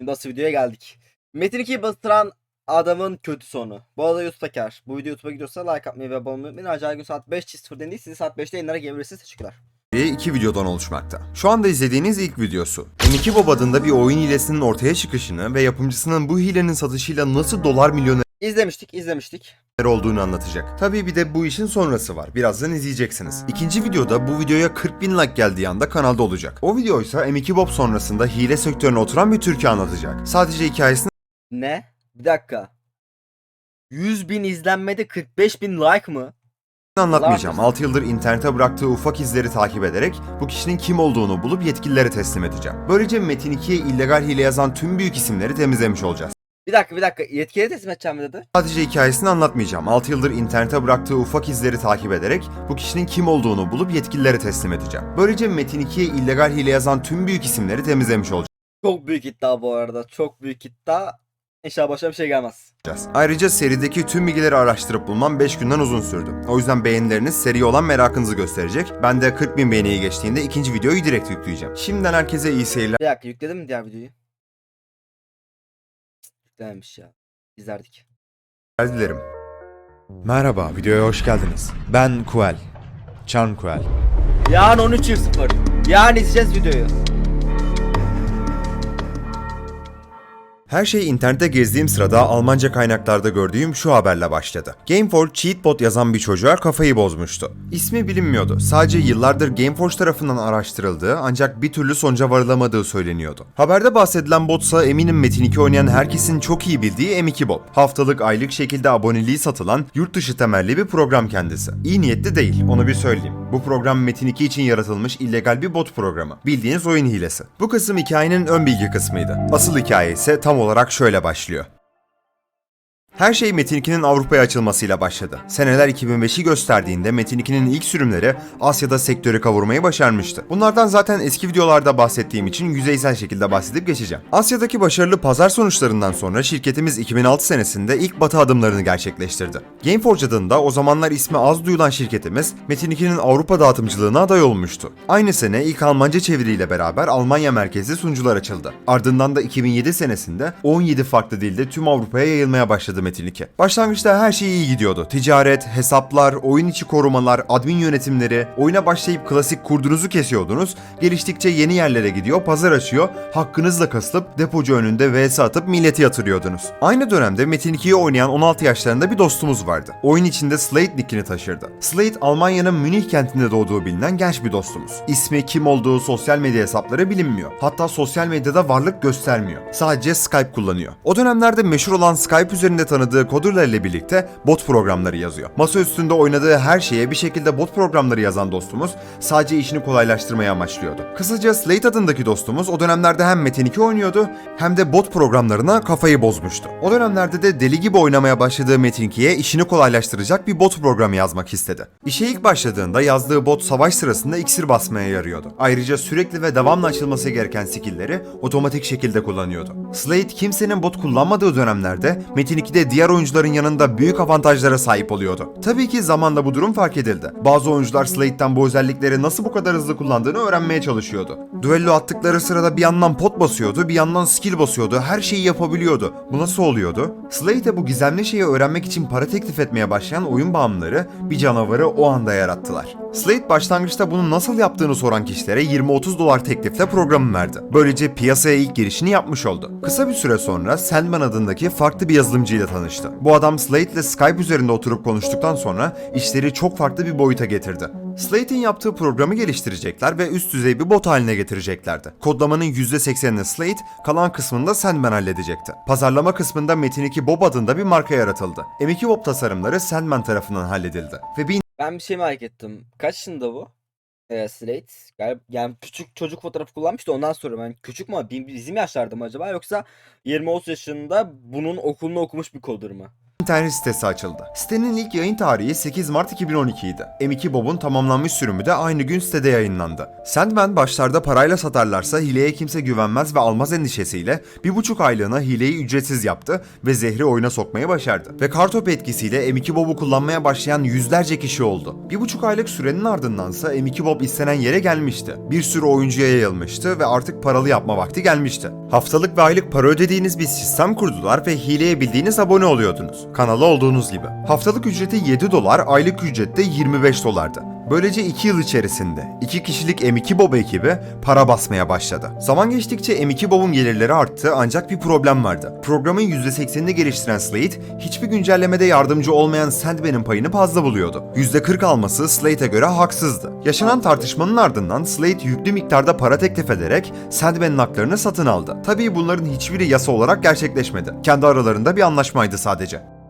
Şimdi asıl videoya geldik. Metin 2'yi bastıran adamın kötü sonu. Bu arada YouTube Teker. Bu video YouTube'a gidiyorsa like atmayı ve abone olmayı unutmayın. Ayrıca gün saat 5.00 değil sizi saat 5'te yayınlara gelebilirsiniz. Teşekkürler. iki videodan oluşmakta. Şu anda izlediğiniz ilk videosu. M2 Bob adında bir oyun hilesinin ortaya çıkışını ve yapımcısının bu hilenin satışıyla nasıl dolar milyoner İzlemiştik, izlemiştik. Olduğunu anlatacak. Tabii bir de bu işin sonrası var. Birazdan izleyeceksiniz. İkinci videoda bu videoya 40 bin like geldiği anda kanalda olacak. O video ise M2 Bob sonrasında hile sektörüne oturan bir Türkiye anlatacak. Sadece hikayesini Ne? Bir dakika. 100 bin izlenmede 45 bin like mı? anlatmayacağım. 6 yıldır internete bıraktığı ufak izleri takip ederek bu kişinin kim olduğunu bulup yetkililere teslim edeceğim. Böylece Metin 2'ye illegal hile yazan tüm büyük isimleri temizlemiş olacağız. Bir dakika bir dakika. Yetkiliye teslim edeceğim mi dedi? Sadece hikayesini anlatmayacağım. 6 yıldır internete bıraktığı ufak izleri takip ederek bu kişinin kim olduğunu bulup yetkililere teslim edeceğim. Böylece Metin 2'ye illegal hile yazan tüm büyük isimleri temizlemiş olacağız. Çok büyük iddia bu arada. Çok büyük iddia. İnşallah başına bir şey gelmez. Ayrıca serideki tüm bilgileri araştırıp bulmam 5 günden uzun sürdü. O yüzden beğenileriniz seriye olan merakınızı gösterecek. Ben de 40 bin beğeniyi geçtiğinde ikinci videoyu direkt yükleyeceğim. Şimdiden herkese iyi seyirler Bir dakika yükledin mi diğer videoyu? Yüklememiş ya. İzlerdik. dilerim. Merhaba, videoya hoş geldiniz. Ben Kuel. Chan Kuel. Yarın 13.00. Yarın izleyeceğiz videoyu. Her şey internette gezdiğim sırada Almanca kaynaklarda gördüğüm şu haberle başladı. Gameforge cheatbot yazan bir çocuğa kafayı bozmuştu. İsmi bilinmiyordu. Sadece yıllardır Gameforge tarafından araştırıldığı ancak bir türlü sonuca varılamadığı söyleniyordu. Haberde bahsedilen botsa eminim Metin 2 oynayan herkesin çok iyi bildiği M2 bot. Haftalık aylık şekilde aboneliği satılan yurt dışı temelli bir program kendisi. İyi niyetli değil, onu bir söyleyeyim. Bu program Metin 2 için yaratılmış illegal bir bot programı. Bildiğiniz oyun hilesi. Bu kısım hikayenin ön bilgi kısmıydı. Asıl hikaye ise tam olarak şöyle başlıyor. Her şey Metin 2'nin Avrupa'ya açılmasıyla başladı. Seneler 2005'i gösterdiğinde Metin 2'nin ilk sürümleri Asya'da sektörü kavurmayı başarmıştı. Bunlardan zaten eski videolarda bahsettiğim için yüzeysel şekilde bahsedip geçeceğim. Asya'daki başarılı pazar sonuçlarından sonra şirketimiz 2006 senesinde ilk batı adımlarını gerçekleştirdi. Gameforge adında o zamanlar ismi az duyulan şirketimiz Metin 2'nin Avrupa dağıtımcılığına aday olmuştu. Aynı sene ilk Almanca çeviriyle beraber Almanya merkezli sunucular açıldı. Ardından da 2007 senesinde 17 farklı dilde tüm Avrupa'ya yayılmaya başladı Metin 2. Başlangıçta her şey iyi gidiyordu. Ticaret, hesaplar, oyun içi korumalar, admin yönetimleri, oyuna başlayıp klasik kurdunuzu kesiyordunuz. Geliştikçe yeni yerlere gidiyor, pazar açıyor, hakkınızla kasılıp depocu önünde vs atıp milleti yatırıyordunuz. Aynı dönemde Metin 2'yi oynayan 16 yaşlarında bir dostumuz vardı. Oyun içinde Slate nickini taşırdı. Slate Almanya'nın Münih kentinde doğduğu bilinen genç bir dostumuz. İsmi, kim olduğu, sosyal medya hesapları bilinmiyor. Hatta sosyal medyada varlık göstermiyor. Sadece Skype kullanıyor. O dönemlerde meşhur olan Skype üzerinde tanıdığı coderlar ile birlikte bot programları yazıyor. Masa üstünde oynadığı her şeye bir şekilde bot programları yazan dostumuz sadece işini kolaylaştırmaya amaçlıyordu. Kısaca Slate adındaki dostumuz o dönemlerde hem Metin 2 oynuyordu hem de bot programlarına kafayı bozmuştu. O dönemlerde de deli gibi oynamaya başladığı Metin 2'ye işini kolaylaştıracak bir bot programı yazmak istedi. İşe ilk başladığında yazdığı bot savaş sırasında iksir basmaya yarıyordu. Ayrıca sürekli ve devamlı açılması gereken skill'leri otomatik şekilde kullanıyordu. Slate kimsenin bot kullanmadığı dönemlerde Metin 2'de diğer oyuncuların yanında büyük avantajlara sahip oluyordu. Tabii ki zamanla bu durum fark edildi. Bazı oyuncular Slate'den bu özellikleri nasıl bu kadar hızlı kullandığını öğrenmeye çalışıyordu. Düello attıkları sırada bir yandan pot basıyordu, bir yandan skill basıyordu, her şeyi yapabiliyordu. Bu nasıl oluyordu? Slate'e bu gizemli şeyi öğrenmek için para teklif etmeye başlayan oyun bağımlıları bir canavarı o anda yarattılar. Slate başlangıçta bunu nasıl yaptığını soran kişilere 20-30 dolar teklifle programı verdi. Böylece piyasaya ilk girişini yapmış oldu. Kısa bir süre sonra Sandman adındaki farklı bir yazılımcıyla tanıştı. Bu adam Slate ile Skype üzerinde oturup konuştuktan sonra işleri çok farklı bir boyuta getirdi. Slate'in yaptığı programı geliştirecekler ve üst düzey bir bot haline getireceklerdi. Kodlamanın %80'ini Slate, kalan kısmını da Sandman halledecekti. Pazarlama kısmında Metin 2 Bob adında bir marka yaratıldı. M2 Bob tasarımları Sandman tarafından halledildi. Ve bir Ben bir şey merak ettim. Kaç yaşında bu? Ee, Slate. Galiba yani küçük çocuk fotoğrafı kullanmıştı ondan sonra ben küçük mü bizim yaşlarda mı acaba yoksa 20-30 yaşında bunun okulunu okumuş bir coder mı? İnternet sitesi açıldı. Sitenin ilk yayın tarihi 8 Mart 2012 idi. M2 Bob'un tamamlanmış sürümü de aynı gün sitede yayınlandı. Sandman başlarda parayla satarlarsa hileye kimse güvenmez ve almaz endişesiyle bir buçuk aylığına hileyi ücretsiz yaptı ve zehri oyuna sokmayı başardı. Ve kartop etkisiyle M2 Bob'u kullanmaya başlayan yüzlerce kişi oldu. Bir buçuk aylık sürenin ardındansa M2 Bob istenen yere gelmişti. Bir sürü oyuncuya yayılmıştı ve artık paralı yapma vakti gelmişti. Haftalık ve aylık para ödediğiniz bir sistem kurdular ve hileye bildiğiniz abone oluyordunuz. Kanala olduğunuz gibi. Haftalık ücreti 7 dolar, aylık ücret de 25 dolardı. Böylece 2 yıl içerisinde 2 kişilik M2 Bob ekibi para basmaya başladı. Zaman geçtikçe M2 Bob'un gelirleri arttı ancak bir problem vardı. Programın %80'ini geliştiren Slate hiçbir güncellemede yardımcı olmayan Sandman'in payını fazla buluyordu. %40 alması Slate'e göre haksızdı. Yaşanan tartışmanın ardından Slate yüklü miktarda para teklif ederek Sandman'in haklarını satın aldı. Tabii bunların hiçbiri yasa olarak gerçekleşmedi. Kendi aralarında bir anlaşmaydı sadece.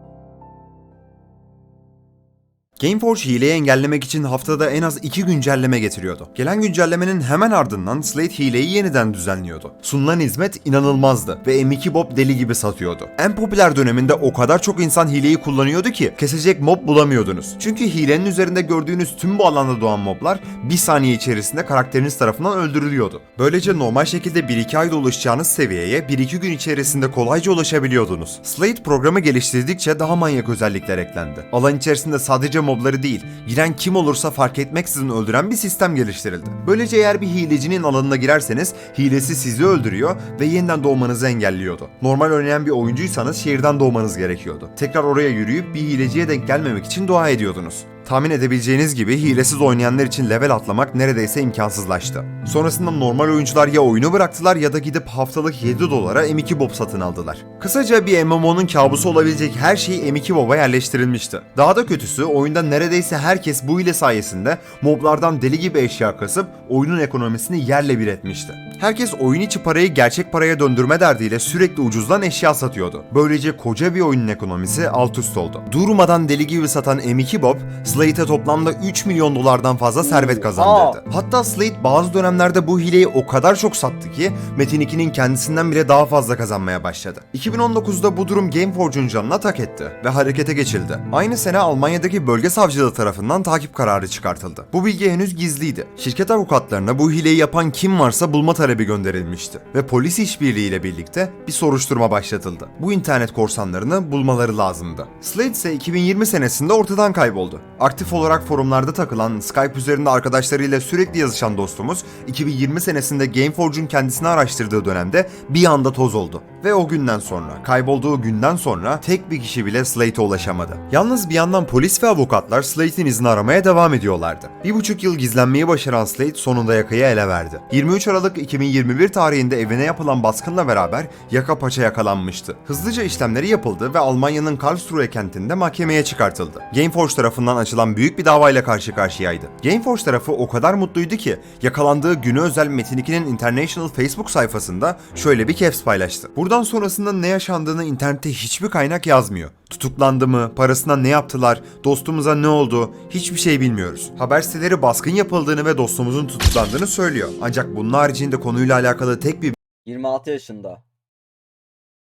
Gameforge hileyi engellemek için haftada en az iki güncelleme getiriyordu. Gelen güncellemenin hemen ardından Slate hileyi yeniden düzenliyordu. Sunulan hizmet inanılmazdı ve M2 Bob deli gibi satıyordu. En popüler döneminde o kadar çok insan hileyi kullanıyordu ki kesecek mob bulamıyordunuz. Çünkü hilenin üzerinde gördüğünüz tüm bu alanda doğan moblar bir saniye içerisinde karakteriniz tarafından öldürülüyordu. Böylece normal şekilde 1-2 ayda ulaşacağınız seviyeye 1-2 gün içerisinde kolayca ulaşabiliyordunuz. Slate programı geliştirdikçe daha manyak özellikler eklendi. Alan içerisinde sadece mobları değil, giren kim olursa fark etmeksizin öldüren bir sistem geliştirildi. Böylece eğer bir hilecinin alanına girerseniz hilesi sizi öldürüyor ve yeniden doğmanızı engelliyordu. Normal oynayan bir oyuncuysanız şehirden doğmanız gerekiyordu. Tekrar oraya yürüyüp bir hileciye denk gelmemek için dua ediyordunuz. Tahmin edebileceğiniz gibi hilesiz oynayanlar için level atlamak neredeyse imkansızlaştı. Sonrasında normal oyuncular ya oyunu bıraktılar ya da gidip haftalık 7 dolara M2 Bob satın aldılar. Kısaca bir MMO'nun kabusu olabilecek her şey M2 Bob'a yerleştirilmişti. Daha da kötüsü oyunda neredeyse herkes bu hile sayesinde moblardan deli gibi eşya kasıp oyunun ekonomisini yerle bir etmişti. Herkes oyun içi parayı gerçek paraya döndürme derdiyle sürekli ucuzdan eşya satıyordu. Böylece koca bir oyunun ekonomisi alt üst oldu. Durmadan deli gibi satan M2 Bob, Slate'e toplamda 3 milyon dolardan fazla servet kazandırdı. Hatta Slate bazı dönemlerde bu hileyi o kadar çok sattı ki Metin 2'nin kendisinden bile daha fazla kazanmaya başladı. 2019'da bu durum Gameforge'un canına tak etti ve harekete geçildi. Aynı sene Almanya'daki bölge savcılığı tarafından takip kararı çıkartıldı. Bu bilgi henüz gizliydi. Şirket avukatlarına bu hileyi yapan kim varsa bulma talebi gönderilmişti ve polis işbirliğiyle birlikte bir soruşturma başlatıldı. Bu internet korsanlarını bulmaları lazımdı. Slate ise 2020 senesinde ortadan kayboldu. Aktif olarak forumlarda takılan, Skype üzerinde arkadaşlarıyla sürekli yazışan dostumuz 2020 senesinde Gameforge'un kendisini araştırdığı dönemde bir anda toz oldu. Ve o günden sonra, kaybolduğu günden sonra tek bir kişi bile Slate'e ulaşamadı. Yalnız bir yandan polis ve avukatlar Slate'in izini aramaya devam ediyorlardı. Bir buçuk yıl gizlenmeyi başaran Slate sonunda yakayı ele verdi. 23 Aralık 2021 tarihinde evine yapılan baskınla beraber yaka paça yakalanmıştı. Hızlıca işlemleri yapıldı ve Almanya'nın Karlsruhe kentinde mahkemeye çıkartıldı. Gameforge tarafından açılan büyük bir davayla karşı karşıyaydı. Gameforge tarafı o kadar mutluydu ki yakalandığı günü özel Metin 2'nin International Facebook sayfasında şöyle bir caps paylaştı. Buradan sonrasında ne yaşandığını internette hiçbir kaynak yazmıyor. Tutuklandı mı, parasına ne yaptılar, dostumuza ne oldu hiçbir şey bilmiyoruz. Haber siteleri baskın yapıldığını ve dostumuzun tutuklandığını söylüyor. Ancak bunun haricinde konuyla alakalı tek bir 26 yaşında.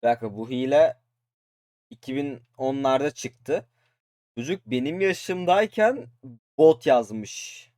Bir bu hile 2010'larda çıktı. Çocuk benim yaşımdayken bot yazmış.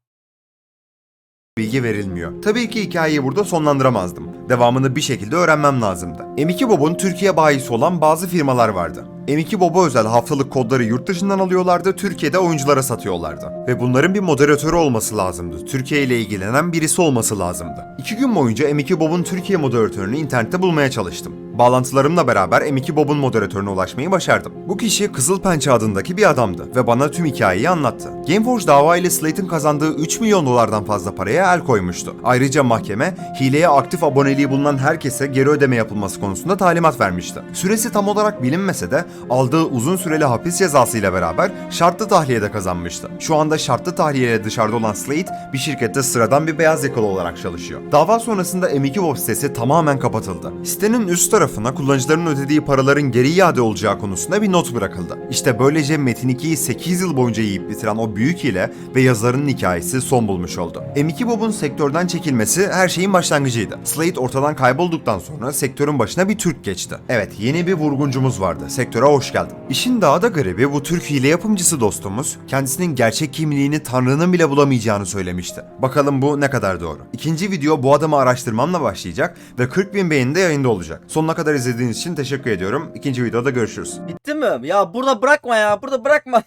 Bilgi verilmiyor. Tabii ki hikayeyi burada sonlandıramazdım. Devamını bir şekilde öğrenmem lazımdı. M2 Bob'un Türkiye bayisi olan bazı firmalar vardı. M2 Bob'a özel haftalık kodları yurt dışından alıyorlardı, Türkiye'de oyunculara satıyorlardı. Ve bunların bir moderatörü olması lazımdı. Türkiye ile ilgilenen birisi olması lazımdı. İki gün boyunca M2 Bob'un Türkiye moderatörünü internette bulmaya çalıştım. Bağlantılarımla beraber M2 Bob'un moderatörüne ulaşmayı başardım. Bu kişi Kızıl Pençe adındaki bir adamdı ve bana tüm hikayeyi anlattı. Gameforge dava ile Slate'in kazandığı 3 milyon dolardan fazla paraya el koymuştu. Ayrıca mahkeme hileye aktif aboneliği bulunan herkese geri ödeme yapılması konusunda talimat vermişti. Süresi tam olarak bilinmese de aldığı uzun süreli hapis cezası beraber şartlı tahliye de kazanmıştı. Şu anda şartlı tahliyeyle dışarıda olan Slate bir şirkette sıradan bir beyaz yakalı olarak çalışıyor. Dava sonrasında M2 Bob sitesi tamamen kapatıldı. Sitenin üst tarafına kullanıcıların ödediği paraların geri iade olacağı konusunda bir not bırakıldı. İşte böylece Metin 2'yi 8 yıl boyunca yiyip bitiren o büyük hile ve yazarının hikayesi son bulmuş oldu. M2 Bob'un sektörden çekilmesi her şeyin başlangıcıydı. Slate ortadan kaybolduktan sonra sektörün başına bir Türk geçti. Evet yeni bir vurguncumuz vardı. Sektöre hoş geldin. İşin daha da garibi bu Türk hile yapımcısı dostumuz kendisinin gerçek kimliğini Tanrı'nın bile bulamayacağını söylemişti. Bakalım bu ne kadar doğru. İkinci video bu adamı araştırmamla başlayacak ve 40 bin beğeni de yayında olacak. Sonuna kadar izlediğiniz için teşekkür ediyorum. İkinci videoda görüşürüz. Bitti mi? Ya burada bırakma ya. Burada bırakma.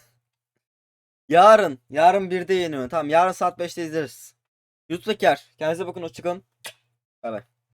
Yarın. Yarın 1'de yeniyor. Tamam yarın saat 5'te izleriz. YouTube Teker. Kendinize bakın. Hoşçakalın. Bay bay.